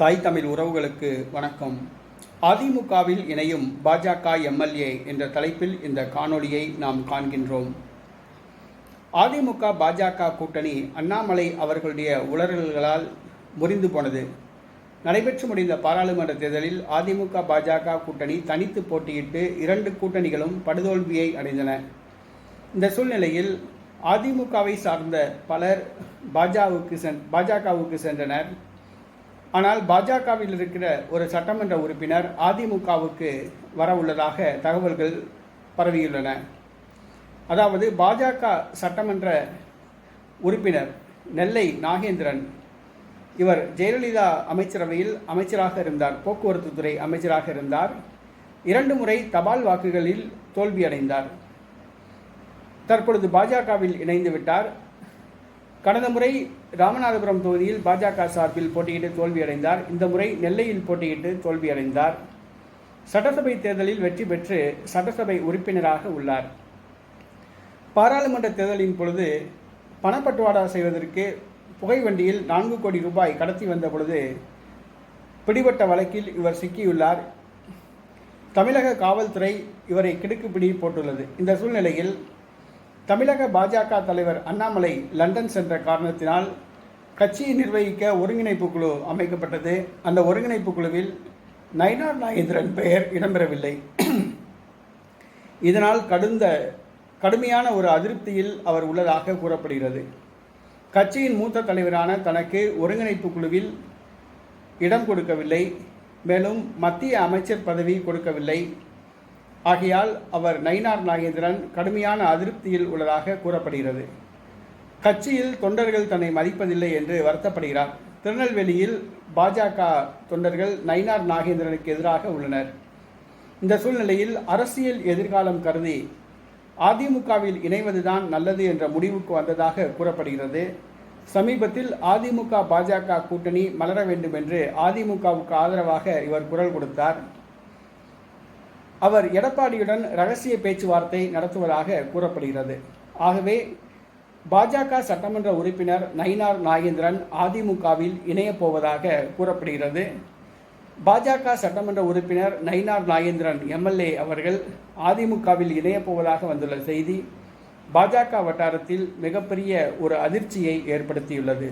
தாய் தமிழ் உறவுகளுக்கு வணக்கம். அதிமுகவில் இணையும் பாஜக எம்எல்ஏ என்ற தலைப்பில் இந்த காணொளியை நாம் காண்கின்றோம். அதிமுக பாஜக கூட்டணி அண்ணாமலை அவர்களுடைய உளறல்களால் முறிந்து போனது. நடைபெற்று முடிந்த பாராளுமன்ற தேர்தலில் அதிமுக பாஜக கூட்டணி தனித்து போட்டியிட்டு இரண்டு கூட்டணிகளும் படுதோல்வியை அடைந்தன. இந்த சூழ்நிலையில் அதிமுகவை சார்ந்த பலர் பாஜகவுக்கு சென் பாஜகவுக்கு சென்றனர். ஆனால் பாஜகவில் இருக்கிற ஒரு சட்டமன்ற உறுப்பினர் அதிமுகவுக்கு வர உள்ளதாக தகவல்கள் பரவியுள்ளன. அதாவது பாஜக சட்டமன்ற உறுப்பினர் நெல்லை நாகேந்திரன் இவர் ஜெயலலிதா அமைச்சரவையில் அமைச்சராக இருந்தார் போக்குவரத்து துறை அமைச்சராக இருந்தார். இரண்டு முறை தபால் வாக்குகளில் தோல்வியடைந்தார். தற்பொழுது பாஜகவில் இணைந்து விட்டார். கடந்த முறை ராமநாதபுரம் தொகுதியில் பாஜக சார்பில் போட்டியிட்டு தோல்வியடைந்தார். இந்த முறை நெல்லையில் போட்டியிட்டு தோல்வியடைந்தார். சட்டசபை தேர்தலில் வெற்றி பெற்று சட்டசபை உறுப்பினராக உள்ளார். பாராளுமன்ற தேர்தலின் பொழுது பணப்பட்டுவாடா செய்வதற்கு புகை வண்டியில் நான்கு கோடி ரூபாய் கடத்தி வந்த பொழுது பிடிபட்ட வழக்கில் இவர் சிக்கியுள்ளார். தமிழக காவல்துறை இவரை கிடுக்குப்பிடி போட்டுள்ளது. இந்த சூழ்நிலையில் தமிழக பாஜக தலைவர் அண்ணாமலை லண்டன் சென்ற காரணத்தினால் கட்சியை நிர்வகிக்க ஒருங்கிணைப்பு குழு அமைக்கப்பட்டது. அந்த ஒருங்கிணைப்பு குழுவில் நயினார் நாகேந்திரன் பெயர் இடம்பெறவில்லை. இதனால் கடுந்த கடுமையான ஒரு அதிருப்தியில் அவர் உள்ளதாக கூறப்படுகிறது. கட்சியின் மூத்த தலைவரான தனக்கு ஒருங்கிணைப்பு குழுவில் இடம் கொடுக்கவில்லை. மேலும் மத்திய அமைச்சர் பதவி கொடுக்கவில்லை. ஆகையால் அவர் நயினார் நாகேந்திரன் கடுமையான அதிருப்தியில் உள்ளதாக கூறப்படுகிறது. கட்சியில் தொண்டர்கள் தன்னை மதிப்பதில்லை என்று வருத்தப்படுகிறார். திருநெல்வேலியில் பாஜக தொண்டர்கள் நயினார் நாகேந்திரனுக்கு எதிராக உள்ளனர். இந்த சூழ்நிலையில் அரசியல் எதிர்காலம் கருதி அதிமுகவில் இணைவதுதான் நல்லது என்ற முடிவுக்கு வந்ததாக கூறப்படுகிறது. சமீபத்தில் அதிமுக பாஜக கூட்டணி மலர வேண்டும் என்று அதிமுகவுக்கு ஆதரவாக இவர் குரல் கொடுத்தார். அவர் எடப்பாடியுடன் ரகசிய பேச்சுவார்த்தை நடத்துவதாக கூறப்படுகிறது. ஆகவே பாஜக சட்டமன்ற உறுப்பினர் நயினார் நாகேந்திரன் அதிமுகவில் இணையப் போவதாக கூறப்படுகிறது. பாஜக சட்டமன்ற உறுப்பினர் நயினார் நாகேந்திரன் எம்எல்ஏ அவர்கள் அதிமுகவில் இணையப் போவதாக வந்துள்ள செய்தி பாஜக வட்டாரத்தில் மிகப்பெரிய ஒரு அதிர்ச்சியை ஏற்படுத்தியுள்ளது.